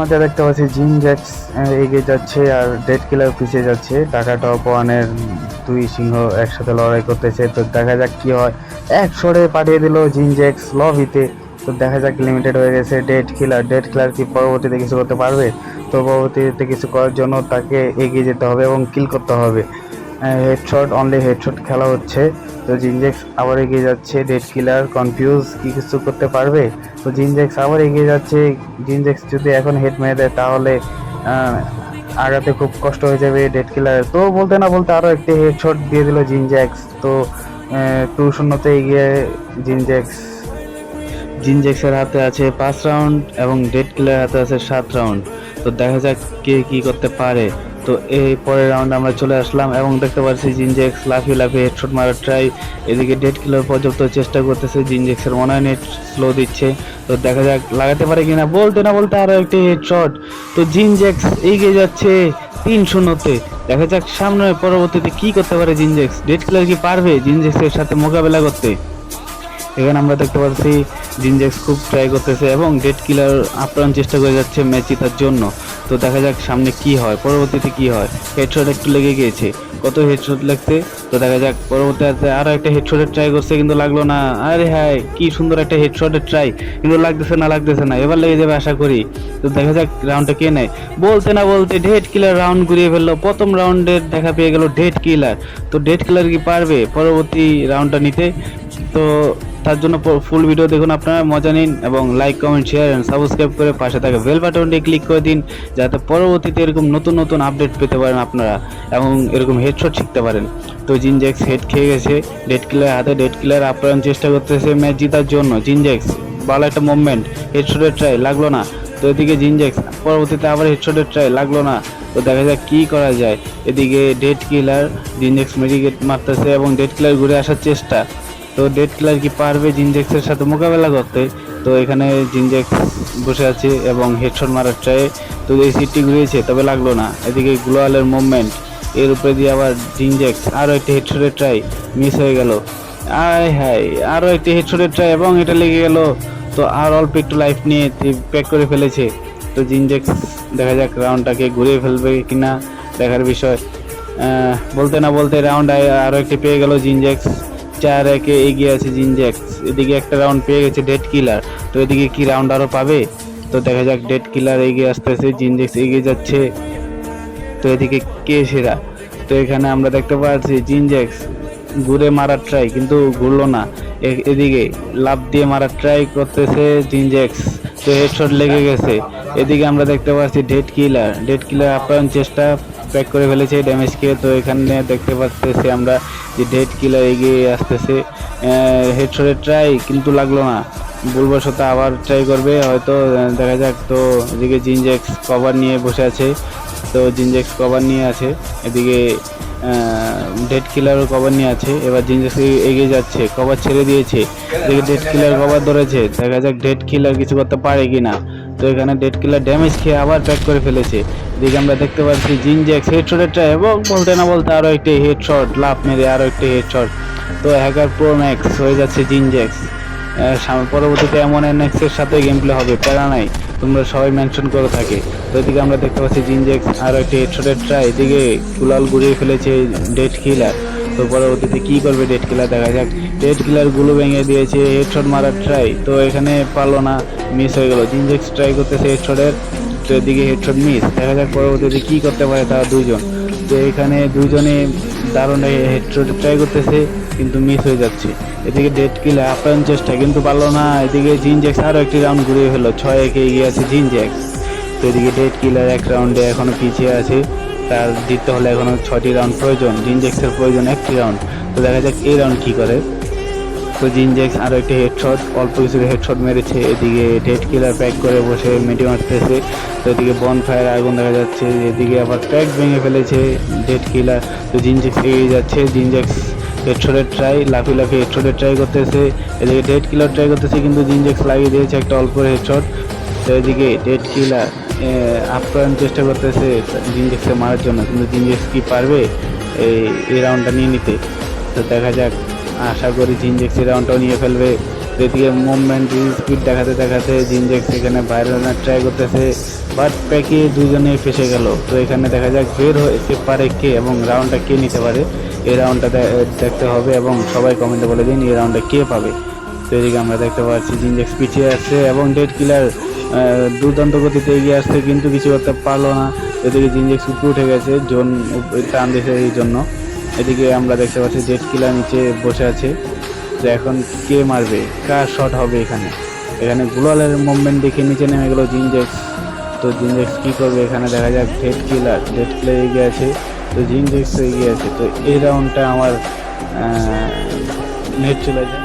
মধ্যে দেখতে পাচ্ছি জিন জ্যাক্স এগিয়ে যাচ্ছে আর ডেড কিলার পিছিয়ে যাচ্ছে। টাকা টপ ওয়ানের দুই সিংহ একসাথে লড়াই করতেছে। তো দেখা যাক কি হয়। এক সরে পাঠিয়ে দিল জিন জ্যাক্স লবিতে। তো দেখা যাক লিমিটেড হয়ে গেছে ডেড কিলার। ডেড কিলার কি পরবর্তীতে কিছু করতে পারবে? তো পরবর্তীতে কিছু করার জন্য তাকে এগিয়ে যেতে হবে এবং কিল করতে হবে। হেডশট অনলি হেডশট খেলা হচ্ছে। তো জিনজেক্স আবার এগিয়ে যাচ্ছে ডেড কিলার কনফিউজ কি কিছু করতে পারবে? তো জিনজেক্স আবার এগিয়ে যাচ্ছে। জিনজেক্স যদি এখন হেড মেরে দেয়, তাহলে আগাতে খুব কষ্ট হয়ে যাবে ডেড কিলার তো বলতে না বলতে আরও একটি হেডশট দিয়ে দিল জিনজ্যাক্স তো টু শূন্যতে এগিয়ে জিনজ্যাক্স জিনজেক্সের হাতে আছে পাঁচ রাউন্ড এবং ডেড কিলার হাতে আছে সাত রাউন্ড তো দেখা যাক কে কী করতে পারে। তো এই পরের রাউন্ড আমরা চলে আসলাম এবং দেখতে পাচ্ছি জিনজেক্স লাফিয়ে লাফিয়ে হেডশট মারার ট্রাই এদিকে ডেড কিলার পর্যাপ্ত চেষ্টা করতেছে, জিনজেক্সের মনে হয় নেট স্লো দিচ্ছে। তো দেখা যাক, লাগাতে পারে কিনা। বলতে না বলতে আরও একটি হেডশট তো জিনজেক্স এগিয়ে যাচ্ছে তিন শূন্যতে। দেখা যাক সামনে পরবর্তীতে কি করতে পারে জিনজেক্স। ডেড কিলার কি পারবে জিনজেক্সের সাথে মোকাবেলা করতে? এখানে আমরা দেখতে পাচ্ছি জিনজেক্স খুব ট্রাই করতেছে এবং ডেড কিলার আপ্রাণ চেষ্টা করে যাচ্ছে ম্যাচ জন্য। তো দেখা যাক সামনে কি হয়, পরবর্তীতে কি হয়। হেডশট একটু লেগে গিয়েছে। কত হেডশট লাগছে? তো দেখা যাক পরবর্তীতে আরও একটা হেডশটের ট্রাই করছে, কিন্তু লাগল না। আরে হ্যাঁ কি সুন্দর একটা হেডশটের ট্রাই কিন্তু লাগতেছে না লাগতেছে না। এবার লেগে যাবে আশা করি। তো দেখা যাক রাউন্ডটা কে নেয়। বলতে না বলতে ডেড কিলার রাউন্ড ঘুরিয়ে ফেলল। প্রথম রাউন্ডের দেখা পেয়ে গেল ডেড কিলার তো ডেড কিলার কি পারবে? পরবর্তী রাউন্ডটা নিতে। তো তার জন্য ফুল ভিডিও দেখুন আপনারা, মজা নিন এবং like comment share and subscribe করে পাশে থাকা বেল বাটনটি ক্লিক করে দিন, যাতে পরবর্তীতে এরকম নতুন নতুন আপডেট পেতে পারেন আপনারা এবং এরকম হেডশট শিখতে পারেন। তো জিনজেক্স হেড খেয়ে গেছে ডেড কিলার হাতে ডেড কিলার আপ্যায়ন চেষ্টা করতেছে ম্যাচ জেতার জন্য। জিনজেক্স ভালো একটা মুভমেন্ট হেডশটের ট্রাই লাগল না। তো এদিকে জিনজেক্স পরবর্তীতে আবার হেডশটের ট্রাই লাগল না। তো দেখা যাক কী করা যায়। এদিকে ডেড কিলার জিনজেক্স মেডিকেট মারতেছে এবং ডেড কিলার ঘুরে আসার চেষ্টা। তো ডেড কিলার কি পারবে জিনজেক্সের সাথে মোকাবেলা করতে? তো এখানে জিনজেক্স বসে আছে এবং হেডশট মারার ট্রায়ে তো এই সিটটি ঘুরিয়েছে, তবে লাগল না। এদিকে গ্লোয়ালের মুভমেন্ট এর উপরে দিয়ে আবার জিনজেক্স আরও একটি হেডশটের ট্রাই মিস হয়ে গেল। আয় হায়, আরও একটি হেডশটের ট্রাই এবং এটা লেগে গেল। তো আর অল্প একটু লাইফ নিয়ে প্যাক করে ফেলেছে। তো জিনজেক্স দেখা যাক রাউন্ডটাকে ঘুরিয়ে ফেলবে কিনা দেখার বিষয়। বলতে না বলতে রাউন্ড আরও একটি পেয়ে গেল জিনজেক্স। চার একে এগিয়ে আছে জিনজেক্স এদিকে একটা রাউন্ড পেয়ে গেছে ডেড কিলার তো এদিকে কি রাউন্ড আরও পাবে? তো দেখা যাক ডেড কিলার এগিয়ে আসতেছে জিনজেক্স এগিয়ে যাচ্ছে। তো এদিকে কে সেরা? তো এখানে আমরা দেখতে পাচ্ছি জিনজেক্স ঘুরে মারার ট্রাই কিন্তু ঘুরলো না। এদিকে লাভ দিয়ে মারার ট্রাই করতেছে জিনজেক্স তো হেডশট লেগে গেছে। এদিকে আমরা দেখতে পাচ্ছি ডেড কিলার ডেড কিলার আপ্যায়ন চেষ্টা প্যাক করে ফেলেছে ড্যামেজ খেয়ে তো এখানে দেখতে পাচ্তেছি আমরা যে ডেড কিলার এগিয়ে আসতেছে। হেডশটের ট্রাই কিন্তু লাগল না। ভুলবশত আবার ট্রাই করবে। হয়তো দেখা যাক। তো এদিকে জিনজেক্স কভার নিয়ে বসে আছে। তো জিনজেক্স কভার নিয়ে আছে। এদিকে ডেড কিলারও কভার নিয়ে আছে। এবার জিনজেক্স এগিয়ে যাচ্ছে। কভার ছেড়ে দিয়েছে। এদিকে ডেড কিলার কভার ধরেছে। দেখা যাক ডেড কিলার কিছু করতে পারে কিনা। তো এখানে ডেড কিলার ড্যামেজ খেয়ে আবার প্যাক করে ফেলেছে। এদিকে আমরা দেখতে পাচ্ছি জিনজেক্স হেডশটের ট্রাই এবং বলতে না বলতে আরও একটি হেডশট লাভ মেরে আরও একটি হেডশট তো হ্যাকার প্রো ম্যাক্স হয়ে যাচ্ছে জিনজেক্স আহ, পরবর্তীতে এমন এনএক্সের সাথে গেম প্লে হবে প্যারা নাই তোমরা সবাই মেনশন করে থাকে। তো এদিকে আমরা দেখতে পাচ্ছি জিনজেক্স আরও একটি হেডশটের ট্রাই এদিকে কুলাল গুড়িয়ে ফেলেছে ডেড কিলার তো পরবর্তীতে কি করবে ডেড কিলার দেখা যাক। ডেড কিলারগুলো ভেঙে দিয়েছে হেডশট মারার ট্রাই তো এখানে পারল না মিস হয়ে গেল। জিনজেক্স ট্রাই করতেছে হেডশটের তো এদিকে হেডশট মিস দেখা যাক পরবর্তীতে কি করতে পারে তারা দুজন। তো এখানে দুজনে দারুণ হেডশট ট্রাই করতেছে, কিন্তু মিস হয়ে যাচ্ছে। এদিকে ডেড কিলে আপ্যায়ন চেষ্টা, কিন্তু পারল না। এদিকে জিনজ্যাক্স আরও একটি রাউন্ড ঘুরিয়ে ফেলল। ছয় একে এগিয়ে আছে জিনজ্যাক্স তো এদিকে ডেড কিলার এক রাউন্ডে এখনও পিছিয়ে আছে। তার জিততে হলে এখনও ছয়টি রাউন্ড প্রয়োজন। জিনজেক্সের প্রয়োজন একটি রাউন্ড তো দেখা যাক এই রাউন্ড কী করে। তো জিনজেক্স আরও একটি হেডশট অল্প কিছু হেডশট মেরেছে। এদিকে ডেড কিলার প্যাক করে বসে মেডি মারতেছে। তো এদিকে বন ফায়ার আগুন দেখা যাচ্ছে। এদিকে আবার প্যাক ভেঙে ফেলেছে ডেড কিলার তো জিনজেক্স এগিয়ে যাচ্ছে। জিনজেক্স হেডশটের ট্রাই লাফি লাফি হেডশটের ট্রাই করতেছে। এদিকে ডেড কিলার ট্রাই করতেছে, কিন্তু জিনজেক্স লাগিয়ে দিয়েছে একটা অল্প হেডশট তো এদিকে ডেড কিলার আপ্যায়ন চেষ্টা করতেছে জিনজেক্সে মারার জন্য, কিন্তু জিনজেক্স কি পারবে এই এই রাউন্ডটা নিয়ে নিতে? তো দেখা যাক, আশা করি জিনজেক্সি রাউন্ডটাও নিয়ে ফেলবে। এদিকে মুভমেন্ট স্পিড দেখাতে দেখাতে জিনজেক্স এখানে বাইরে ট্রাই করতেছে বাট প্যাকে দুজনে ফেসে গেল। তো এখানে দেখা যাক বের হতে পারে কে এবং রাউন্ডটা কে নিতে পারে। এই রাউন্ডটা দেখতে হবে এবং সবাই কমেন্টে বলে দিন এই রাউন্ডটা কে পাবে। তো এদিকে আমরা দেখতে পাচ্ছি জিনজেক্স পিছিয়ে আসছে এবং ডেড কিলার দুর্দান্ত গতিতে এগিয়ে আসছে কিন্তু কিছু করতে পারল না। এদিকে জিনজেক্স উপরে উঠে গেছে, জোন টান দিয়েছে এই জন্য। এদিকে আমরা দেখতে পাচ্ছি জেট কিলার নিচে বসে আছে। তো এখন কে মারবে, কার শট হবে এখানে? এখানে গ্লোয়ালের মুভমেন্ট দেখে নিচে নেমে গেল জিনজেক্স তো জিনজেক্স কী করবে এখানে? দেখা যাক ডেড কিলার ডেড কিলার এগিয়ে আছে। তো জিনজেক্স এগিয়ে আছে। তো এই রাউন্ডটা আমার নেট চলে যায়।